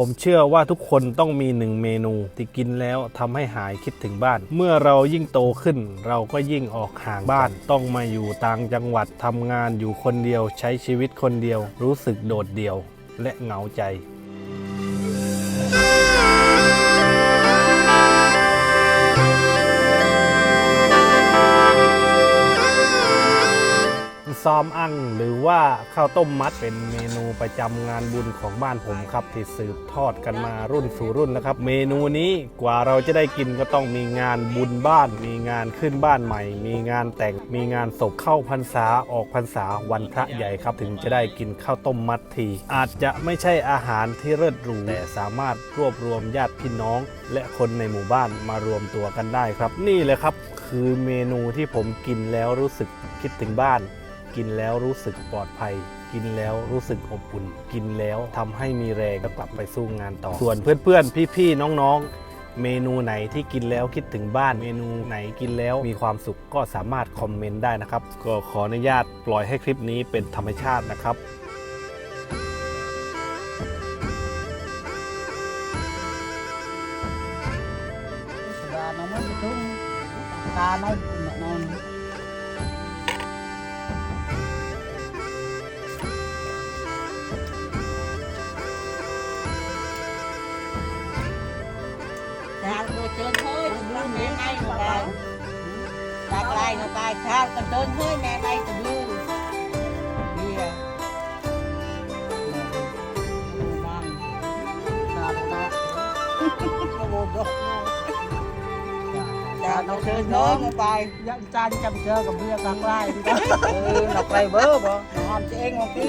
ผมเชื่อว่าทุกคนต้องมีหนึ่งเมนูที่กินแล้วทำให้หายคิดถึงบ้าน เมื่อเรายิ่งโตขึ้น เราก็ยิ่งออกห่างบ้าน ต้องมาอยู่ต่างจังหวัดทำงานอยู่คนเดียวใช้ชีวิตคนเดียว รู้สึกโดดเดี่ยวและเหงาใจ ข้าวต้มมัดเป็นเมนูประจำงานบุญของบ้านผมครับ ที่สืบทอดกันมารุ่นสู่รุ่นนะครับ เมนูนี้กว่าเราจะได้กินก็ต้องมีงานบุญบ้าน มีงานขึ้นบ้านใหม่ มีงานแต่งมีงานศพเข้าพรรษาออกพรรษาวันพระใหญ่ครับ ถึงจะได้กินข้าวต้มมัดที อาจจะไม่ใช่อาหารที่เลิศหรูแต่สามารถรวบรวมญาติพี่น้อง และคนในหมู่บ้านมารวมตัวกันได้ครับ นี่เลยครับ คือเมนูที่ผมกินแล้วรู้สึกคิดถึงบ้าน กินแล้วรู้สึกปลอดภัย กินแล้วรู้สึกอบอุ่น กินแล้วทำให้มีแรงแล้วกลับไปสู้งานต่อ ส่วนเพื่อนๆ พี่ๆ น้องๆ เมนูไหนที่กินแล้วคิดถึงบ้าน เมนูไหนกินแล้วมีความสุขก็สามารถคอมเมนต์ได้นะครับ ก็ขออนุญาตปล่อยให้คลิปนี้เป็นธรรมชาตินะครับ Sudah namun itu tanah punya non. Sao ថ្ងៃនោះដែរតែក្លាយនោះដែរឆាកណ្ដូនហើយណែដៃទៅលឺវាបានតាប់តាក្បោដោះចាដល់ជើងនោះមកបាយយ៉ាងចាញ់ចាំជើកំវាកាក្លាយអឺដល់ប្រៃវើបងអត់ឆ្អេងមកទី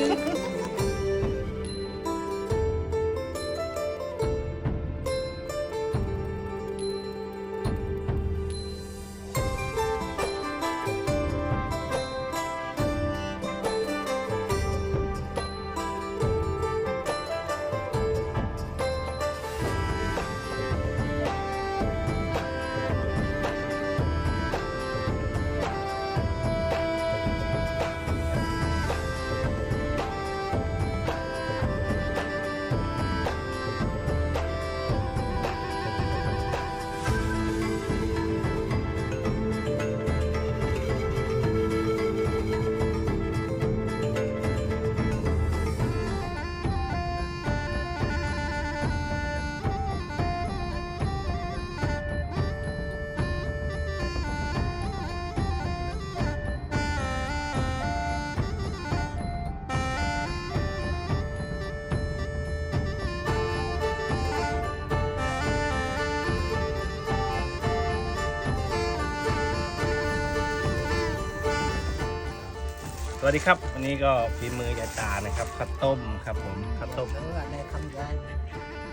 สวัสดีครับ วันนี้ก็ฝีมือยายตานะครับข้าวต้มครับผมข้าวต้ม Ở đây không ra.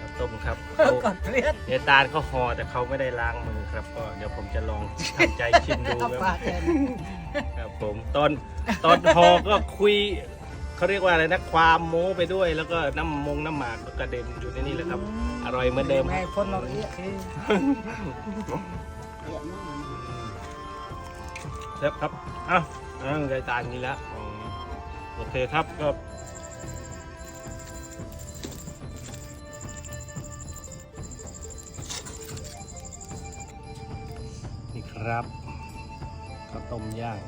ข้าวต้มครับ Còn biết ยายตาเขาห่อแต่เขาไม่ได้ล้างมือครับ ก็เดี๋ยวผมจะลองทำใจชิมดูครับ apa kan. ครับผมตอนตอนห่อก็คุยเขาเรียกว่าอะไรนะความโม้ไปด้วย แล้วก็น้ำมงน้ำหมากก็กระเด็นอยู่ในนี้แหละครับ อร่อยเหมือนเดิม Này phun nó ý. เชฟครับอ้าว อ้าวยายตาอย่างนี้แล้วอ๋อโอเคครับก็นี่ครับข้าวต้มย่าง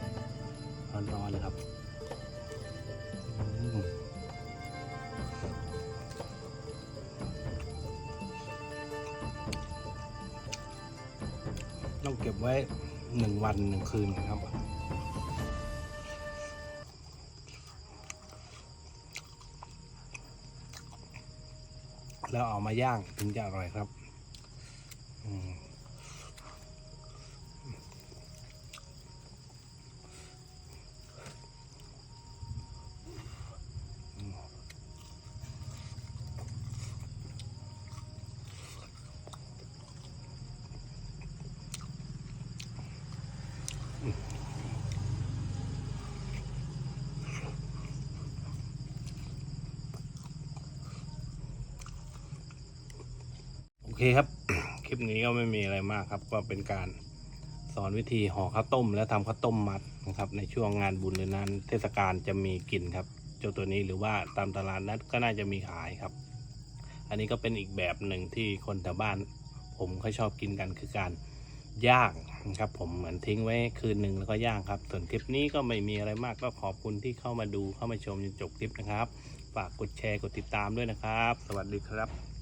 ร้อนๆเลยครับต้องเก็บไว้หนึ่งวันหนึ่งคืนครับ แล้วเอามาย่างถึงจะอร่อยครับ เคครับ คลิปนี้ก็ไม่มีอะไรมากครับ ก็เป็นการสอนวิธีห่อข้าวต้ม และทำข้าวต้มมัดนะครับ ในช่วงงานบุญหรือนั้น เทศกาลจะมีกลิ่นครับ เจ้าตัวนี้หรือว่าตามตลาดนัดก็น่าจะมีขายครับ อันนี้ก็เป็นอีกแบบหนึ่งที่คนแถวบ้าน ผมเขาชอบกินกันคือการย่างนะครับ ผมเหมือนทิ้งไว้คืนหนึ่งแล้วก็ย่างครับ ส่วนคลิปนี้ก็ไม่มีอะไรมากก็ขอบคุณที่เข้ามาดูเข้ามาชมจนจบคลิปนะครับ ฝากกดแชร์กดติดตามด้วยนะครับ สวัสดีครับ